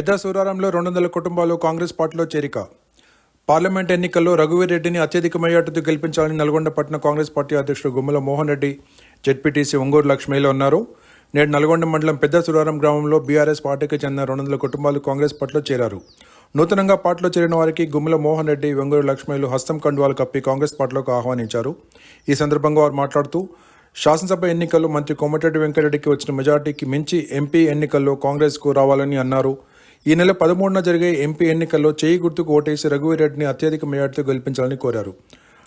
పెద్ద సూరారంలో రెండు వందల కుటుంబాలు కాంగ్రెస్ పార్టీలో చేరిక. పార్లమెంట్ ఎన్నికల్లో రఘువీరెడ్డిని అత్యధిక మెజార్టీతో గెలిపించాలని నల్గొండ పట్టణ కాంగ్రెస్ పార్టీ అధ్యక్షుడు గుమ్మల మోహన్ రెడ్డి జెడ్పీటీసీ ఒంగూరు లక్ష్మీలో ఉన్నారు. నేడు నల్గొండ మండలం పెద్ద సురారం గ్రామంలో బీఆర్ఎస్ పార్టీకి చెందిన రెండు వందల కుటుంబాలు కాంగ్రెస్ పార్టీలో చేరారు. నూతనంగా పార్టీలో చేరిన వారికి గుమ్మల మోహన్ రెడ్డి వెంగూరు లక్ష్మీలు హస్తం కండువాలు కప్పి కాంగ్రెస్ పార్టీలోకి ఆహ్వానించారు. ఈ సందర్భంగా వారు మాట్లాడుతూ శాసనసభ ఎన్నికల్లో మంత్రి కోమటిరెడ్డి వెంకటరెడ్డికి వచ్చిన మెజార్టీకి మించి ఎంపీ ఎన్నికల్లో కాంగ్రెస్కు రావాలని అన్నారు. ఈ నెల పదమూడున జరిగే ఎంపీ ఎన్నికల్లో చేయి గుర్తుకు ఓటేసి రఘువీరెడ్డిని అత్యధిక మెజార్టీతో గెలిపించాలని కోరారు.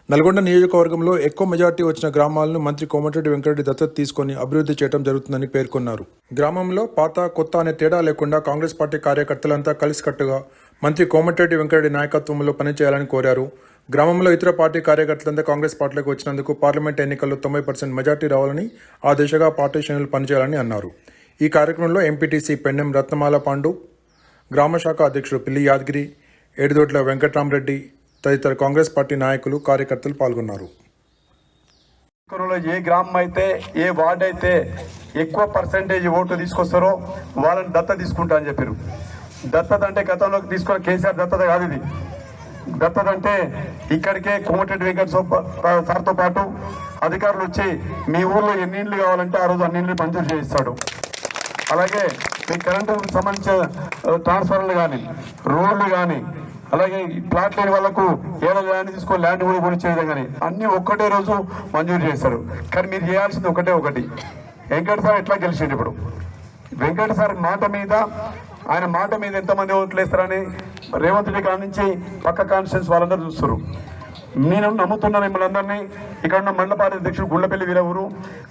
నల్గొండ నియోజకవర్గంలో ఎక్కువ మెజార్టీ వచ్చిన గ్రామాలను మంత్రి కోమటిరెడ్డి వెంకటరెడ్డి దత్తత తీసుకొని అభివృద్ధి చేయడం జరుగుతుందని పేర్కొన్నారు. గ్రామంలో పాత కొత్త అనే తేడా లేకుండా కాంగ్రెస్ పార్టీ కార్యకర్తలంతా కలిసికట్టుగా మంత్రి కోమటిరెడ్డి వెంకటరెడ్డి నాయకత్వంలో పనిచేయాలని కోరారు. గ్రామంలో ఇతర పార్టీ కార్యకర్తలంతా కాంగ్రెస్ పార్టీలోకి వచ్చినందుకు పార్లమెంట్ ఎన్నికల్లో తొంభై పర్సెంట్ మెజార్టీ రావాలని ఆ దిశగా పార్టీ శ్రేణులు పనిచేయాలని అన్నారు. ఈ కార్యక్రమంలో ఎంపీటీసీ పెన్నెం రత్నమాల పాండు గ్రామశాఖ అధ్యక్షుడు పిల్లి యాదగిరి ఏడుదొడ్ల వెంకట్రామరెడ్డి తదితర కాంగ్రెస్ పార్టీ నాయకులు కార్యకర్తలు పాల్గొన్నారు. ఏ గ్రామం అయితే ఏ వార్డు అయితే ఎక్కువ పర్సంటేజ్ ఓటు తీసుకొస్తారో వాళ్ళని దత్త తీసుకుంటా అని చెప్పారు దత్తత అంటే గతంలో తీసుకున్న కేసీఆర్ దత్తత కాదు ఇది. దత్తత అంటే ఇక్కడికే కోమటిరెడ్డి వెంకట సార్తో పాటు అధికారులు వచ్చి మీ ఊర్లో ఎన్ని ఇండ్లు కావాలంటే ఆ రోజు అన్ని ఇండ్లు మంజూరు చేయిస్తాడు. అలాగే ఈ కరెంటు సంబంధించిన ట్రాన్స్ఫార్మర్లు కానీ రోడ్లు కానీ అలాగే ఈ ప్లాట్ లేని వాళ్ళకు ఏదో ల్యాండ్ తీసుకొని ల్యాండ్ కూడా గురించి కానీ అన్ని ఒక్కటే రోజు మంజూరు చేస్తారు కానీ మీరు చేయాల్సింది ఒకటే ఒకటి. వెంకట సార్ ఎట్లా గెలిచిండు ఇప్పుడు? వెంకట సార్ మాట మీద ఆయన మాట మీద ఎంతమంది ఓట్లు వేస్తారని రేవంత్ రెడ్డి కాడ నుంచి పక్క కాన్స్టిట్యూన్స్ వాళ్ళందరూ చూస్తారు నేను నమ్ముతున్నా మిమ్మల్ని అందరినీ ఇక్కడ ఉన్న మండల పార్టీ అధ్యక్షుడు గుండ్లపల్లి వీరవురు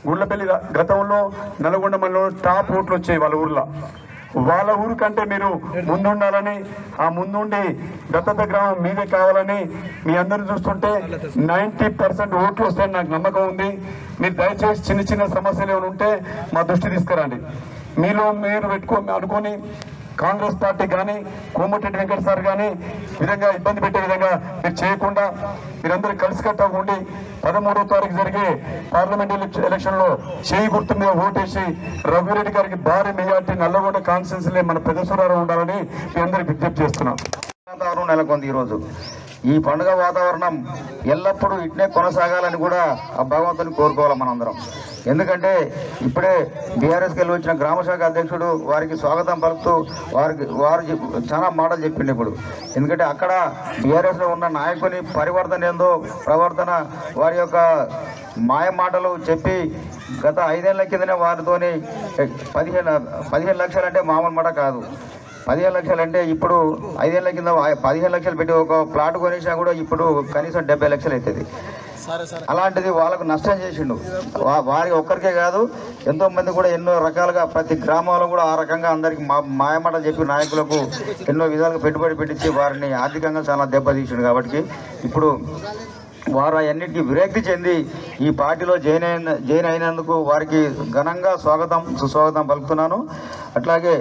గుండ్లపల్లి గతంలో నల్గొండ మండలంలో టాప్ ఓట్లు వచ్చాయి వాళ్ళ ఊర్లో. వాళ్ళ ఊరు కంటే మీరు ముందుండాలని ఆ ముందుండి దత్తత గ్రామం మీదే కావాలని మీ అందరూ చూస్తుంటే నైంటీ పర్సెంట్ ఓట్లు వస్తాయని నాకు నమ్మకం ఉంది. మీరు దయచేసి చిన్న చిన్న సమస్యలు ఏమైనా ఉంటే మా దృష్టి తీసుకురండి. మీలో మీరు పెట్టుకో అనుకొని కాంగ్రెస్ పార్టీ కానీ కోమటిరెడ్డి వెంకట సార్ కానీ విధంగా ఇబ్బంది పెట్టే విధంగా మీరు చేయకుండా మీరందరూ కలిసికట్టుగా ఉండి పదమూడో తారీఖు జరిగే పార్లమెంట్ ఎలక్షన్లో చేయి గుర్తు మీద ఓటేసి రఘురెడ్డి గారికి భారీ మెజార్టీ నల్లగొండ కాన్స్టిట్యూన్సీ మన పెద్దసూరారం ఉండాలని మీ అందరికి విజ్ఞప్తి చేస్తున్నాం. వాతావరణం నెలకొంది ఈరోజు ఈ పండుగ వాతావరణం ఎల్లప్పుడూ ఇట్నే కొనసాగాలని కూడా ఆ భగవంతుని కోరుకోవాలి మనందరం. ఎందుకంటే ఇప్పుడే బీఆర్ఎస్కి వెళ్ళి వచ్చిన గ్రామశాఖ అధ్యక్షుడు వారికి స్వాగతం పలుకుతూ వారికి వారు చాలా మాటలు చెప్పిండు ఇప్పుడు. ఎందుకంటే అక్కడ బీఆర్ఎస్లో ఉన్న నాయకుని పరివర్తన ఏందో ప్రవర్తన వారి యొక్క మాయ మాటలు చెప్పి గత ఐదేళ్ళ కిందనే వారితోని పదిహేను పదిహేను లక్షలు అంటే మామూలు మాట కాదు. పదిహేను లక్షలు అంటే ఇప్పుడు ఐదేళ్ళ కింద పదిహేను లక్షలు పెట్టి ఒక ప్లాట్ కొనేసినా కూడా ఇప్పుడు కనీసం డెబ్బై లక్షలు అవుతుంది. అలాంటిది వాళ్ళకు నష్టం చేసిండు. వారి ఒక్కరికే కాదు ఎంతో మంది కూడా ఎన్నో రకాలుగా ప్రతి గ్రామంలో కూడా ఆ రకంగా అందరికి మా మాయమాట చెప్పి నాయకులకు ఎన్నో విధాలుగా పెట్టుబడి పెట్టించి వారిని ఆర్థికంగా చాలా దెబ్బతీసిండు కాబట్టి ఇప్పుడు వారు అన్నిటికీ విరక్తి చెంది ఈ పార్టీలో జాయిన్ అయిన జాయిన్ అయినందుకు వారికి ఘనంగా స్వాగతం సుస్వాగతం పలుకుతున్నాను. అట్లాగే